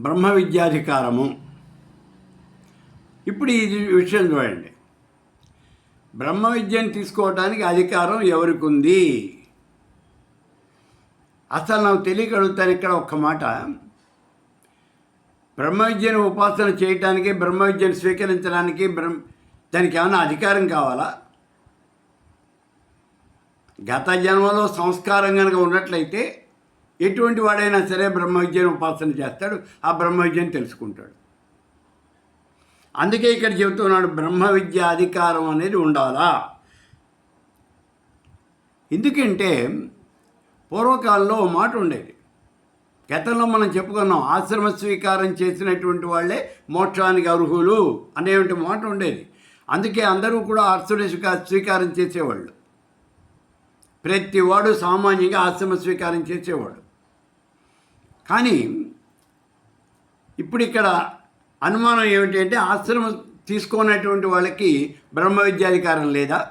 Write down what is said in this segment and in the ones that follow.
బ్రహ్మ విద్యాధికారము ఇప్పుడు ఈ విషయం చూడండి. బ్రహ్మ విద్యను తీసుకోవడానికి అధికారం ఎవరికి ఉంది అసలు నాకు తెలియగలుగుతాను ఇక్కడ ఒక్క మాట. బ్రహ్మ విద్యను ఉపాసన చేయటానికి బ్రహ్మ విద్యను స్వీకరించడానికి బ్రహ్మ దానికి ఏమైనా అధికారం కావాలా? గత జన్మలో సంస్కారం కనుక ఉన్నట్లయితే ఎటువంటి వాడైనా సరే బ్రహ్మ విద్యను ఉపాసన చేస్తాడు ఆ బ్రహ్మ విద్యను తెలుసుకుంటాడు. అందుకే ఇక్కడ చెబుతున్నాడు బ్రహ్మ విద్య అధికారం అనేది ఉండాలా? ఎందుకంటే పూర్వకాలంలో ఓ మాట ఉండేది. గతంలో మనం చెప్పుకున్నాం ఆశ్రమ స్వీకారం చేసినటువంటి వాళ్ళే మోక్షానికి అర్హులు అనేటువంటి మాట ఉండేది. అందుకే అందరూ కూడా ఆశ్రమ స్వీకారం చేసేవాళ్ళు. ప్రతి వాడు సామాన్యంగా ఆశ్రమ స్వీకారం చేసేవాడు. కానీ ఇప్పుడు ఇక్కడ అనుమానం ఏమిటి అంటే ఆశ్రమం తీసుకున్నటువంటి వాళ్ళకి బ్రహ్మ విద్యాధికారం లేదా?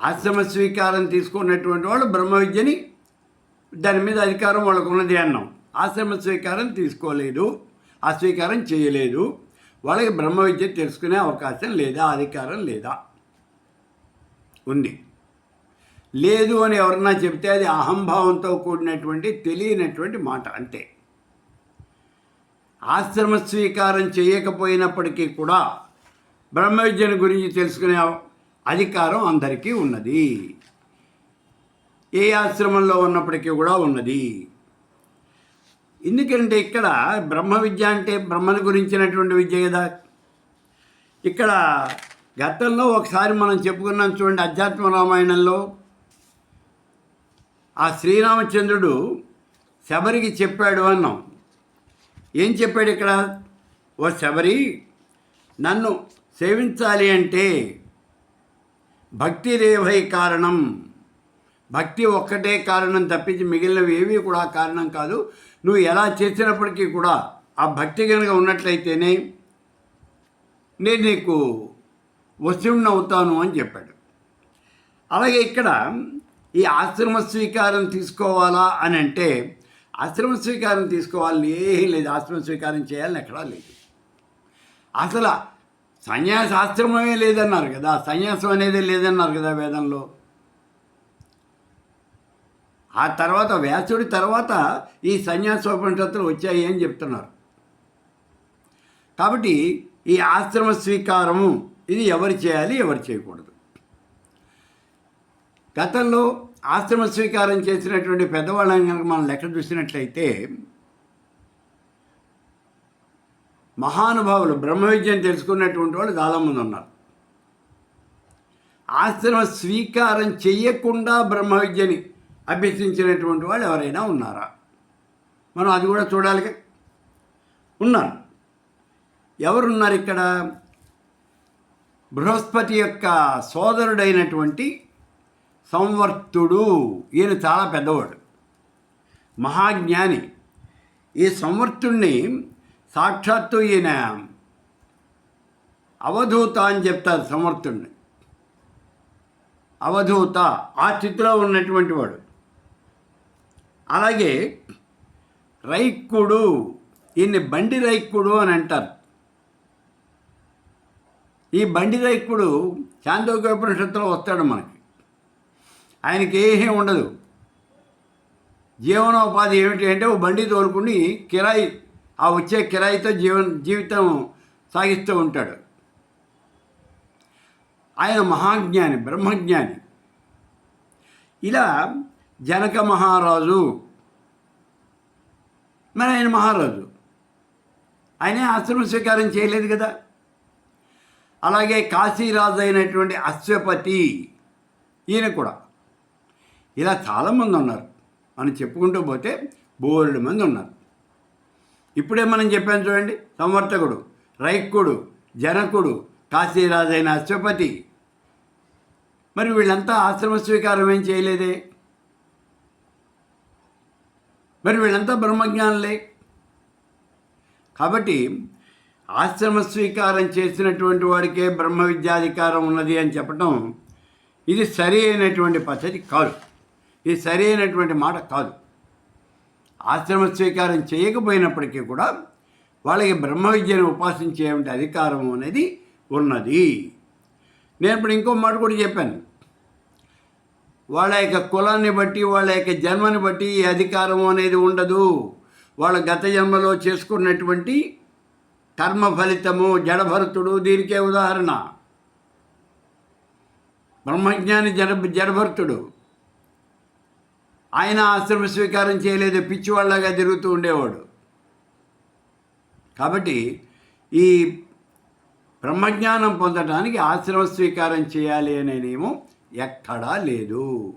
ఆశ్రమ స్వీకారం తీసుకున్నటువంటి వాళ్ళు బ్రహ్మ విద్యని దాని మీద అధికారం వాళ్ళకు ఉన్నది అన్నాం. ఆశ్రమ స్వీకారం తీసుకోలేదు ఆ స్వీకారం చేయలేదు. వాళ్ళకి బ్రహ్మ విద్య తెలుసుకునే అవకాశం లేదా అధికారం లేదా? ఉంది. లేదు అని ఎవరన్నా చెబితే అది అహంభావంతో కూడినటువంటి తెలియనటువంటి మాట అంతే. ఆశ్రమ స్వీకారం చేయకపోయినప్పటికీ కూడా బ్రహ్మ విద్యను గురించి తెలుసుకునే అధికారం అందరికీ ఉన్నది. ఏ ఆశ్రమంలో ఉన్నప్పటికీ కూడా ఉన్నది. ఎందుకంటే ఇక్కడ బ్రహ్మ విద్య అంటే బ్రహ్మను గురించినటువంటి విద్య కదా. ఇక్కడ గతంలో ఒకసారి మనం చెప్పుకున్నాం చూడండి అధ్యాత్మ రామాయణంలో ఆ శ్రీరామచంద్రుడు శబరికి చెప్పాడు అన్నాం. ఏం చెప్పాడు ఇక్కడ? ఓ శబరి నన్ను సేవించాలి అంటే భక్తి రేవై కారణం. భక్తి ఒక్కటే కారణం తప్పించి మిగిలినవి ఏవి కూడా కారణం కాదు. నువ్వు ఎలా చేసినప్పటికీ కూడా ఆ భక్తి కనుక ఉన్నట్లయితేనే నేను నీకు వశుణ్ణి అవుతాను అని చెప్పాడు. అలాగే ఇక్కడ ఈ ఆశ్రమ స్వీకారం తీసుకోవాలా అని అంటే ఆశ్రమ స్వీకారం తీసుకోవాలని ఏం లేదు. ఆశ్రమ స్వీకారం చేయాలని ఎక్కడా లేదు. అసలు సన్యాస ఆశ్రమమే లేదన్నారు కదా. సన్యాసం అనేది లేదన్నారు కదా వేదంలో. ఆ తర్వాత వ్యాసుడి తర్వాత ఈ సన్యాసోపనిషత్తులు వచ్చాయి అని చెప్తున్నారు. కాబట్టి ఈ ఆశ్రమ స్వీకారము ఇది ఎవరు చేయాలి? ఎవరు చేయకూడదు. గతంలో ఆశ్రమ స్వీకారం చేసినటువంటి పెద్దవాళ్ళని కనుక మనం లెక్క చూసినట్లయితే మహానుభావులు బ్రహ్మ విద్యను తెలుసుకున్నటువంటి వాళ్ళు చాలామంది ఉన్నారు. ఆశ్రమ స్వీకారం చెయ్యకుండా బ్రహ్మ విద్యని అభ్యసించినటువంటి వాళ్ళు ఎవరైనా ఉన్నారా? మనం అది కూడా చూడాలి ఉన్నారు. ఎవరున్నారు ఇక్కడ? బృహస్పతి యొక్క సోదరుడైనటువంటి సంవర్తుడు. ఈయన చాలా పెద్దవాడు. మహాజ్ఞాని. ఈ సంవర్తుణ్ణి సాక్షాత్తు ఈయన అవధూత అని చెప్తారు సమర్థుణ్ణి అవధూత ఆ స్థితిలో ఉన్నటువంటి వాడు. అలాగే రైక్కుడు. ఈయన్ని బండి రైక్కుడు అని అంటారు. ఈ బండి రైక్కుడు చాందోగ్యోపనిషత్తులో వస్తాడు మనకి. ఆయనకి ఏమీ ఉండదు. జీవనోపాధి ఏమిటి అంటే ఓ బండి తోలుకుని కిరాయి ఆ వచ్చే కిరాయితో జీవన జీవితం సాగిస్తూ ఉంటాడు. ఆయన మహాజ్ఞాని బ్రహ్మజ్ఞాని. ఇలా జనక మహారాజు మరి ఆయన మహారాజు. ఆయనే ఆశ్రమ స్వీకారం చేయలేదు కదా. అలాగే కాశీరాజు అయినటువంటి అశ్వపతి ఈయన కూడా. ఇలా చాలామంది ఉన్నారు. మనం చెప్పుకుంటూ పోతే బోల్డ్ మంది ఉన్నారు. ఇప్పుడే మనం చెప్పాను చూడండి సంవర్తకుడు రైక్కుడు జనకుడు కాశీరాజైన అశ్వపతి మరి వీళ్ళంతా ఆశ్రమ స్వీకారం ఏం చేయలేదే? మరి వీళ్ళంతా బ్రహ్మజ్ఞానులే. కాబట్టి ఆశ్రమ స్వీకారం చేసినటువంటి వాడికే బ్రహ్మ విద్యాధికారం ఉన్నది అని చెప్పటం ఇది సరి అయినటువంటి పద్ధతి కాదు. ఇది సరైనటువంటి మాట కాదు. ఆశ్రమ స్వీకారం చేయకపోయినప్పటికీ కూడా వాళ్ళకి బ్రహ్మ విద్యను ఉపాసించే అధికారం అనేది ఉన్నది. నేను ఇప్పుడు ఇంకో మాట కూడా చెప్పాను. వాళ్ళ యొక్క కులాన్ని బట్టి వాళ్ళ యొక్క జన్మని బట్టి ఈ అధికారం అనేది ఉండదు. వాళ్ళ గత జన్మలో చేసుకున్నటువంటి కర్మ ఫలితము జడభరతుడు దీనికే ఉదాహరణ. బ్రహ్మజ్ఞాని జడ జడభరతుడు. ఆయన ఆశ్రమ స్వీకారం చేయలేదు పిచ్చివాళ్ళగా తిరుగుతూ ఉండేవాడు. కాబట్టి ఈ బ్రహ్మజ్ఞానం పొందడానికి ఆశ్రమ స్వీకారం చేయాలి అనే నియమం ఎక్కడా లేదు.